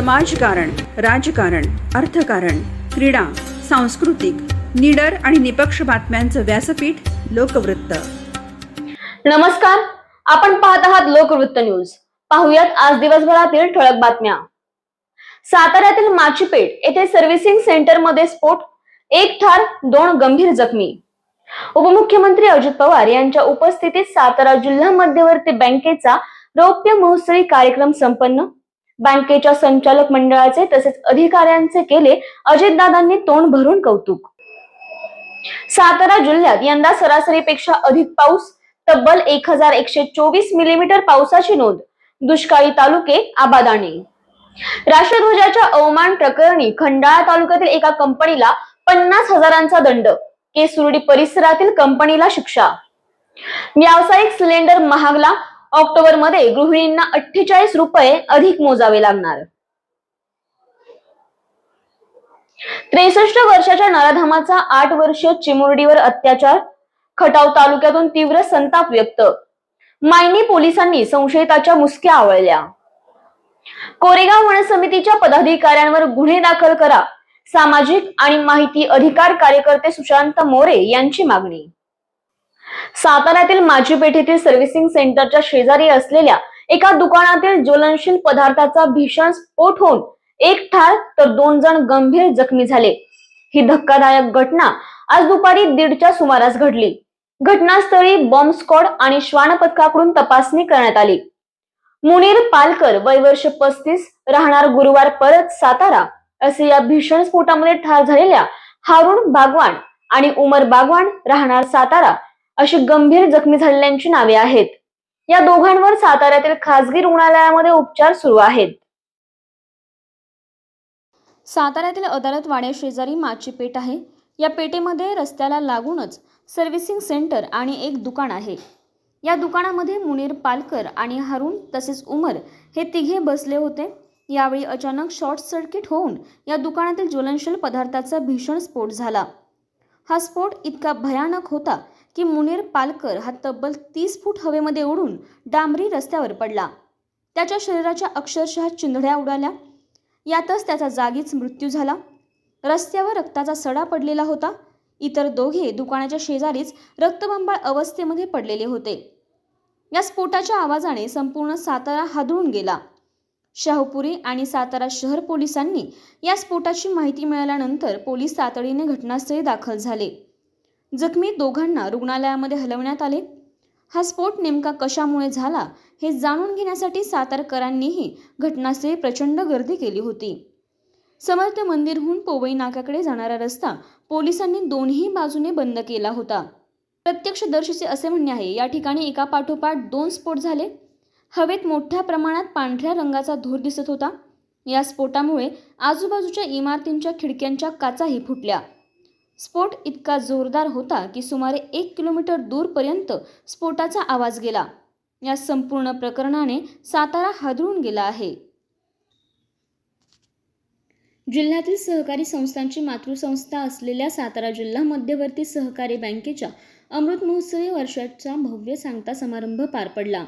समाजकारण राजकारण अर्थकारण क्रीडा सांस्कृतिक निडर आणि निपक्ष बातम्यांचं व्यासपीठ लोकवृत्त. नमस्कार आपण पाहत आहात लोकवृत्त न्यूज. पाहुयात आज दिवसभरातील ठळक बातम्या. साताऱ्यातील माचीपेठ येथे सर्व्हिसिंग सेंटरमध्ये स्फोट एक ठार दोन गंभीर जखमी. उपमुख्यमंत्री अजित पवार यांच्या उपस्थितीत सातारा जिल्हा मध्यवर्ती बँकेचा रौप्य महोत्सवी कार्यक्रम संपन्न बँकेच्या संचालक मंडळाचे तसेच अधिकाऱ्यांचे केले अजितदादांनी तोंड भरून कौतुक. सातारा जिल्ह्यात यंदा सरासरीपेक्षा अधिक पाऊस तब्बल एक हजार एकशे चोवीस मिलीमीटर पावसाची नोंद दुष्काळी तालुके आबादाने. राष्ट्रध्वजाच्या अवमान प्रकरणी खंडाळा तालुक्यातील एका कंपनीला पन्नास हजारांचा दंड केसुर्डी परिसरातील कंपनीला शिक्षा. व्यावसायिक सिलेंडर महागला ऑक्टोबरमध्ये गृहिणींना अठ्ठेचाळीस रुपये अधिक मोजावे लागणार. त्रेसष्ट वर्षाच्या नराधामाचा आठ वर्षीय चिमुरडीवर अत्याचार खटाव तालुक्यातून तीव्र संताप व्यक्त. मायनी पोलिसांनी संशयिताच्या मुसक्या आवळल्या. कोरेगाव वन समितीच्या पदाधिकाऱ्यांवर गुन्हे दाखल करा. सामाजिक आणि माहिती अधिकार कार्यकर्ते सुशांत मोरे यांची मागणी. साताऱ्यातील माझी पेठेतील सर्व्हिसिंग सेंटरच्या शेजारी असलेल्या एका दुकानातील ज्वलनशील पदार्थाचा भीषण स्फोट होऊन एक ठार तर दोन जण गंभीर जखमी झाले. ही धक्कादायक घटना आज दुपारी दीडच्या सुमारास घडली. घटनास्थळी बॉम्ब स्क्वॉड आणि श्वान पथकाकडून तपासणी करण्यात आली. मुनीर पालकर वय वर्ष पस्तीस राहणार गुरुवार परत सातारा असे या भीषण स्फोटामध्ये ठार झालेल्या हारुण बागवान आणि उमर बागवान राहणार सातारा अशी गंभीर जखमी झालेल्यांची नावे आहेत. या दोघांवर साताऱ्यातील खासगी रुग्णालयामध्ये उपचार सुरू आहेत. साताऱ्यातील अदालत वाड्या शेजारी माची पेठ आहे. या पेठेमध्ये रस्त्याला लागूनच सर्व्हिसिंग सेंटर आणि एक दुकान आहे. या दुकानामध्ये मुनीर पालकर आणि हरुण तसेच उमर हे तिघे बसले होते. यावेळी अचानक शॉर्ट सर्किट होऊन या दुकानातील ज्वलनशील पदार्थाचा भीषण स्फोट झाला. हा स्फोट इतका भयानक होता की मुनीर पालकर हा तब्बल तीस फूट हवेमध्ये उडून डांबरी रस्त्यावर पडला. त्याच्या शरीराच्या अक्षरशः चिंधड्या उडाल्या. यातच त्याचा जागीच मृत्यू झाला. रस्त्यावर रक्ताचा सडा पडलेला होता. इतर दोघे दुकानाच्या शेजारीच रक्तबंबाळ अवस्थेमध्ये पडलेले होते. या स्फोटाच्या आवाजाने संपूर्ण सातारा हादळून गेला. शाहूपुरी आणि सातारा शहर पोलिसांनी या स्फोटाची माहिती मिळाल्यानंतर पोलीस तातडीने घटनास्थळी दाखल झाले. जखमी दोघांना रुग्णालयामध्ये हलवण्यात आले. हा स्फोट नेमका कशामुळे झाला हे जाणून घेण्यासाठी सातारकरांनीही घटनास्थळी प्रचंड गर्दी केली होती. समर्थ मंदिरहून पोवई नाक्याकडे जाणारा रस्ता पोलिसांनी दोन्ही बाजूने बंद केला होता. प्रत्यक्षदर्शीचे असे म्हणणे आहे या ठिकाणी एका पाठोपाठ दोन स्फोट झाले. हवेत मोठ्या प्रमाणात पांढऱ्या रंगाचा धूर दिसत होता. या स्फोटामुळे आजूबाजूच्या इमारतींच्या खिडक्यांच्या काचाही फुटल्या. स्फोट इतका जोरदार होता की सुमारे एक किलोमीटर दूरपर्यंत स्फोटाचा आवाज गेला. या संपूर्ण प्रकरणाने सातारा हादळून गेला आहे. जिल्ह्यातील सहकारी संस्थांची मातृसंस्था असलेल्या सातारा जिल्हा मध्यवर्ती सहकारी बँकेच्या अमृत महोत्सवी वर्षाचा भव्य सांगता समारंभ पार पडला.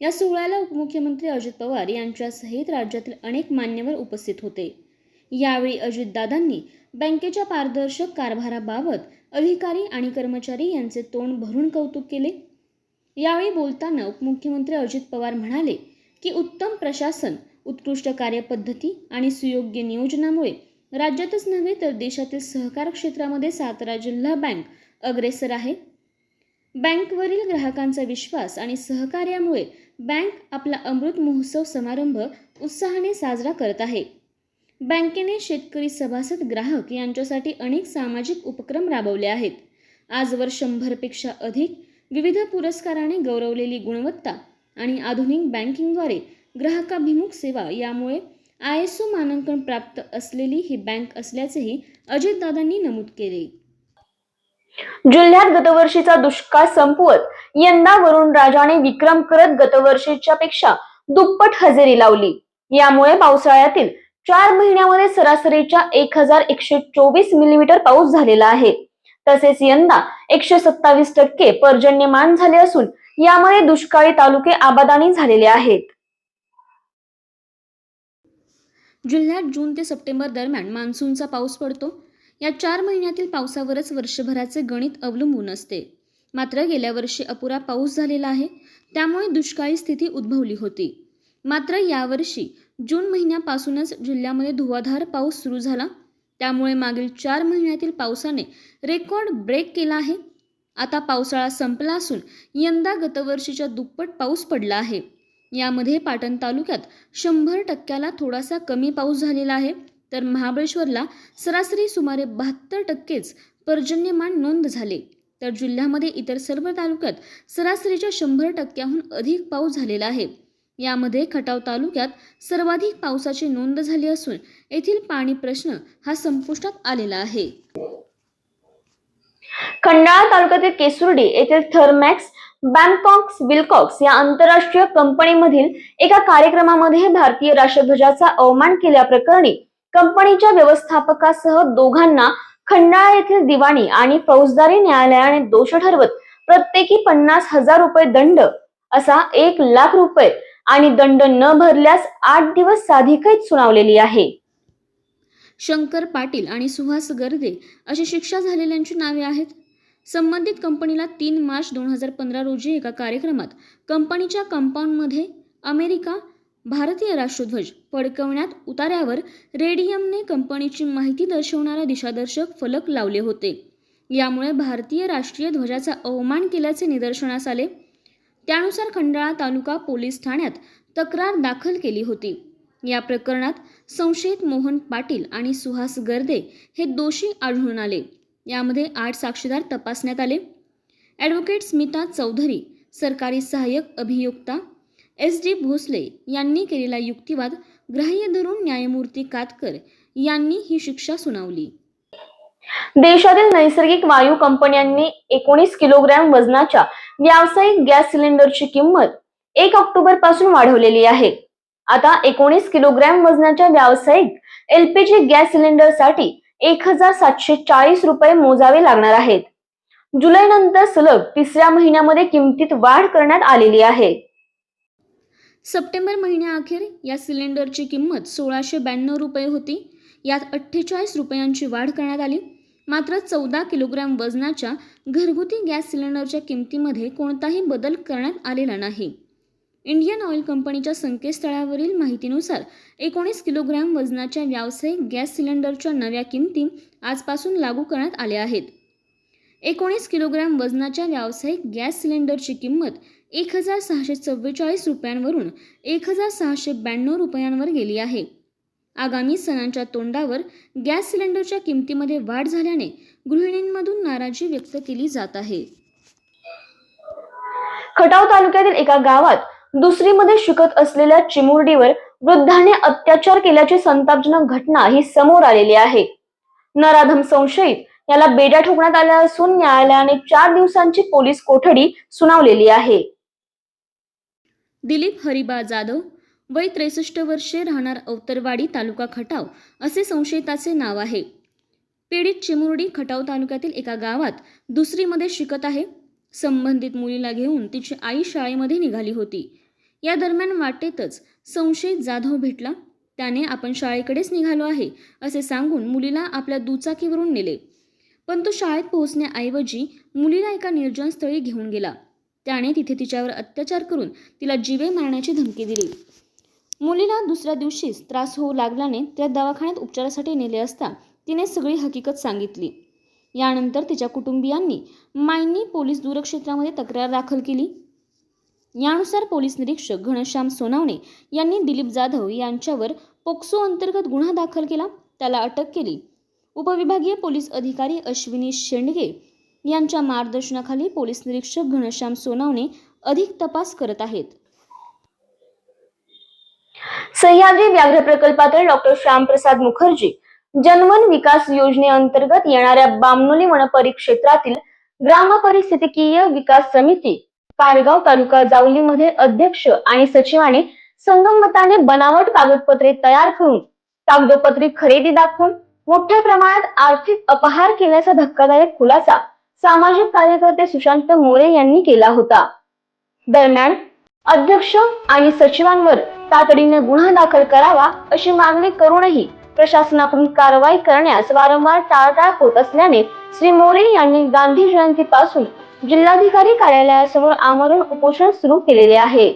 या सोहळ्याला उपमुख्यमंत्री अजित पवार यांच्यासहित राज्यातील अनेक मान्यवर उपस्थित होते. यावेळी अजितदादांनी बँकेच्या पारदर्शक कारभाराबाबत अधिकारी आणि कर्मचारी यांचे तोंड भरून कौतुक केले. यावेळी बोलताना उपमुख्यमंत्री अजित पवार म्हणाले की उत्तम प्रशासन उत्कृष्ट कार्यपद्धती आणि सुयोग्य नियोजनामुळे राज्यातच नव्हे तर देशातील सहकार क्षेत्रामध्ये सातारा जिल्हा बँक अग्रेसर आहे. बँकवरील ग्राहकांचा विश्वास आणि सहकार्यामुळे बँक आपला अमृत महोत्सव समारंभ उत्साहाने साजरा करत आहे. बँकेने शेतकरी सभासद ग्राहक यांच्यासाठी अनेक सामाजिक उपक्रम राबवले आहेत. आजवर शंभरपेक्षा अधिक विविध पुरस्काराने गौरवलेली गुणवत्ता आणि आधुनिक बँकिंगद्वारे ग्राहकाभिमुख सेवा यामुळे आय एस ओ मानांकन प्राप्त असलेली ही बँक असल्याचेही अजितदादांनी नमूद केले. जिल्ह्यात गतवर्षीचा दुष्काळ संपवत यंदा वरुण राजाने विक्रम करत गतवर्षीच्या पेक्षा दुप्पट हजेरी लावली. यामुळे पावसाळ्यातील चार महिन्यामध्ये सरासरीच्या एक हजार एकशे चोवीस मिलीमीटर पाऊस झालेला आहे. तसेच यंदा एकशे सत्तावीस टक्के पर्जन्यमान झाले असून यामुळे दुष्काळी तालुके आबादानी झालेले आहेत. जिल्ह्यात जून ते सप्टेंबर दरम्यान मान्सूनचा पाऊस पडतो. या चार महिन्यातील पावसावरच वर्षभराचे गणित अवलंबून असते. मात्र गेल्या वर्षी अपुरा पाऊस झालेला आहे. त्यामुळे दुष्काळी स्थिती उद्भवली होती. मात्र यावर्षी जून महिन्यापासूनच जिल्ह्यामध्ये धुवाधार पाऊस सुरू झाला. त्यामुळे मागील चार महिन्यातील पावसाने रेकॉर्ड ब्रेक केला आहे. आता पावसाळा संपला असून यंदा गतवर्षीच्या दुप्पट पाऊस पडला आहे. यामध्ये पाटण तालुक्यात शंभर टक्क्याला थोडासा कमी पाऊस झालेला आहे. तर महाबळेश्वरला सरासरी सुमारे बहात्तर टक्केच पर्जन्यमान नोंद झाले. तर जिल्ह्यामध्ये इतर सर्व तालुक्यात सरासरीच्या शंभर टक्क्याहून अधिक पाऊस झालेला आहे. यामध्ये खटाव तालुक्यात सर्वाधिक पावसाची नोंद झाली असून येथील पाणी प्रश्न हा संपुष्टात आलेला आहे. खंडाळा तालुक्यातील केसुर्डी येथील थर्मॅक्स बँकॉक्स विल्कॉक्स या आंतरराष्ट्रीय कंपनीमधील एका कार्यक्रमामध्ये भारतीय राष्ट्रध्वजाचा अवमान केल्याप्रकरणी कंपनीच्या व्यवस्थापकासह दोघांना खंडाळा येथील दिवाणी आणि फौजदारी न्यायालयाने दोष ठरवत प्रत्येकी पन्नास हजार रुपये दंड असा एक लाख रुपये आणि दंड न भरल्यास आठ दिवस साधी कैद सुनावलेली आहे. शंकर पाटील आणि सुहास गर्दे अशी शिक्षा झालेल्यांची नावे आहेत. संबंधित कंपनीला तीन मार्च दोन हजार पंधरा रोजी एका कार्यक्रमात कंपनीच्या कंपाऊंडमध्ये अमेरिका भारतीय राष्ट्रध्वज फडकवण्यात उतार्यावर रेडियमने कंपनीची माहिती दर्शवणारा दिशादर्शक फलक लावले होते. यामुळे भारतीय राष्ट्रीय ध्वजाचा अवमान केल्याचे निदर्शनास आले. त्यानुसार खंडाळा तालुका पोलीस ठाण्यात तक्रार दाखल केली होती. या प्रकरणात संशयित मोहन पाटील आणि सुहास गर्दे हे दोषी आढळून आले. यामध्ये आठ साक्षीदार तपासण्यात आले. ॲडव्होकेट स्मिता चौधरी सरकारी सहाय्यक अभियोक्ता एस डी भोसले यांनी केलेला युक्तिवाद ग्राह्य धरून न्यायमूर्ती कातकर यांनी ही शिक्षा सुनावली. देशातील नैसर्गिक वायू कंपन्यांनी एकोणीस किलोग्रॅम वजनाच्या व्यावसायिक गॅस सिलेंडरची किंमत एक ऑक्टोबरपासून वाढवलेली आहे. आता एकोणीस किलोग्रॅम वजनाच्या व्यावसायिक एलपीजी गॅस सिलेंडरसाठी एक हजार सातशे चाळीस रुपये मोजावे लागणार आहेत. जुलै नंतर सलग तिसऱ्या महिन्यामध्ये किमतीत वाढ करण्यात आलेली आहे. सप्टेंबर महिन्याअखेर या सिलेंडरची किंमत सोळाशे ब्याण्णव रुपये होती. यात अठ्ठेचाळीस रुपयांची वाढ करण्यात आली. मात्र चौदा किलोग्रॅम वजनाच्या घरगुती गॅस सिलेंडरच्या किमतीमध्ये कोणताही बदल करण्यात आलेला नाही. इंडियन ऑइल कंपनीच्या संकेतस्थळावरील माहितीनुसार एकोणीस किलोग्रॅम वजनाच्या व्यावसायिक गॅस सिलेंडरच्या नव्या किमती आजपासून लागू करण्यात आल्या आहेत. एकोणीस किलोग्रॅम वजनाच्या व्यावसायिक गॅस सिलेंडरची किंमत एक हजार सहाशे चव्वेचाळीस रुपयांवरून एक हजार सहाशे ब्याण्णव रुपयांवर गेली आहे. आगामी सणांच्या तोंडावर गॅस सिलेंडरच्या किमतीमध्ये वाढ झाल्याने गृहिणींमधून नाराजी व्यक्त केली जात आहे. खटाव तालुक्यातील एका गावात दुसरीमध्ये शिकत असलेल्या चिमुरडीवर वृद्धाने अत्याचार केल्याची संतापजनक घटना ही समोर आलेली आहे. नराधम संशयित याला बेड्या ठोकण्यात आल्या असून न्यायालयाने चार दिवसांची पोलीस कोठडी सुनावलेली आहे. दिलीप हरिबा जाधव वय त्रेसष्ट वर्षे राहणार अवतरवाडी तालुका खटाव असे संशयिताचे नाव आहे. पीडित चिमुरडी खटाव तालुक्यातील एका गावात दुसरीमध्ये शिकत आहे. संबंधित मुलीला घेऊन तिची आई शाळेमध्ये निघाली होती. या दरम्यान वाटेतच संशयित जाधव भेटला. त्याने आपण शाळेकडेच निघालो आहे असे सांगून मुलीला आपल्या दुचाकीवरून नेले. पण तो शाळेत पोहोचण्याऐवजी मुलीला एका निर्जन स्थळी घेऊन गेला. त्याने तिथे तिच्यावर अत्याचार करून तिला जीवे मारण्याची धमकी दिली. मुलीला दुसऱ्या दिवशीच त्रास होऊ लागल्याने त्या दवाखान्यात उपचारासाठी नेले असता तिने सगळी हकीकत सांगितली. यानंतर तिच्या कुटुंबियांनी मायनी पोलीस दूरक्षेत्रामध्ये तक्रार दाखल केली. यानुसार पोलीस निरीक्षक घनश्याम सोनावणे यांनी दिलीप जाधव यांच्यावर पोक्सो अंतर्गत गुन्हा दाखल केला. त्याला अटक केली. उपविभागीय पोलीस अधिकारी अश्विनी शेंडगे यांच्या मार्गदर्शनाखाली पोलीस निरीक्षक घनश्याम सोनावणे अधिक तपास करत आहेत. सह्याद्री व्याघ्र प्रकल्पातील डॉक्टर श्यामप्रसाद मुखर्जी जनवन विकास योजनेअंतर्गत येणाऱ्या बामनोली वनपरिक्षेत्रातील ग्राम परिस्थितीकीय विकास समिती पारगाव तालुका जावलीमध्ये अध्यक्ष आणि सचिवाने संगमताने बनावट कागदपत्रे तयार करून कागदोपत्री खरेदी दाखवून मोठ्या प्रमाणात आर्थिक अपहार केल्याचा धक्कादायक खुलासा सामाजिक कार्यकर्ते सुशांत मोरे यांनी केला होता. दरम्यान अध्यक्ष आणि सचिवांवर तातडीने गुन्हा दाखल करावा अशी मागणी करूनही प्रशासनाकडून कारवाई करण्यास वारंवार टाळाटाळ होत असल्याने श्री मोरे यांनी गांधी जयंती पासून जिल्हाधिकारी कार्यालयासमोर आमरण उपोषण सुरू केलेले आहे.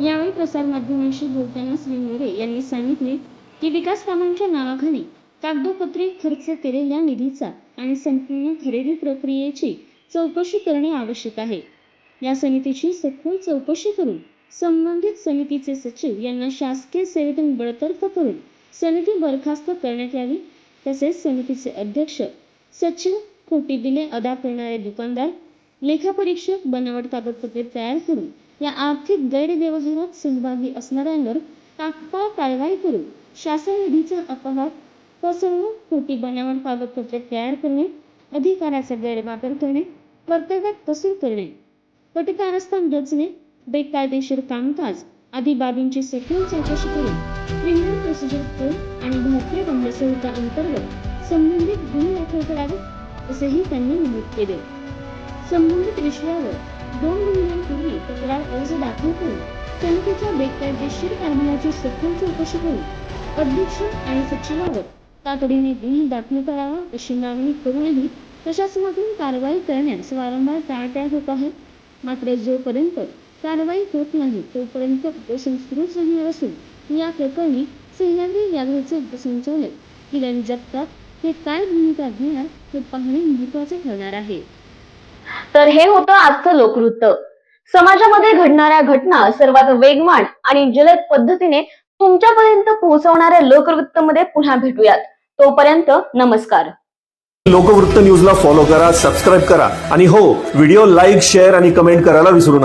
यावेळी प्रसारमाध्यमांशी बोलताना श्री मोरे यांनी सांगितले की विकास कामांच्या नावाखाली कागदोपत्री खर्च केलेल्या निधीचा आणि संपूर्ण खरेदी प्रक्रियेची चौकशी करणे आवश्यक आहे. या समितीची सखोल चौकशी करून संबंधित समितीचे सचिव यांना शासकीय सेवेतून बडतर्फ करून समिती बरखास्त करण्यात यावी. तसेच समितीचे अध्यक्ष सचिव खोटी बिले अदा करणारे दुकानदार लेखापरीक्षक बनावट कागदपत्रे तयार करून या आर्थिक गैरव्यवहारात सहभागी असणाऱ्यांवर तात्काळ कारवाई करून शासन निधीचा अपघात फसवणूक खोटी बनावट कागदपत्रे तयार करणे अधिकाराचा गैरवापर करणे कर्तव्यात कसूर करणे कटकारस्थान रचणे बेकायदेशीर कामकाज आदी बाबींची सखोल चौकशी करून क्रिमिनल प्रोसिजर कोड आणि भारतीय दंड संहिता अंतर्गत संबंधित गुन्हे दाखल करावे असेही त्यांनी नमूद केले. संबंधित विषयावर दोन महिन्यांपूर्वी तक्रार अर्ज दाखल करून संस्थेच्या बेकायदेशीर कारभाराची सखोल चौकशी करून अध्यक्ष आणि सचिवावर तातडीने गुन्हे दाखल करावा अशी मागणी करूनही प्रशासनातून कारवाई करण्यास वारंवार टाळाटाळ होत आहे. मात्र जोपर्यंत कारवाई होत नाही. तोपर्यंत उपोषण सुरूच राहणार असून या प्रकरणी सह्याद्री व्याघ्राचे उपसंचालक किरण जगताप हे काय भूमिका घेणार हे पाहणे महत्त्वाचे ठरणार आहे. तर हे होतं आजचं लोकवृत्त. समाजामध्ये घडणाऱ्या घटना सर्वात वेगवान आणि जलद पद्धतीने तुमच्यापर्यंत पोहोचवणाऱ्या लोकवृत्त मध्ये पुन्हा भेटूयात. तोपर्यंत नमस्कार. लोकवृत्त न्यूजला फॉलो करा सबस्क्राईब करा आणि हो व्हिडिओ लाईक शेअर आणि कमेंट करायला विसरू नका.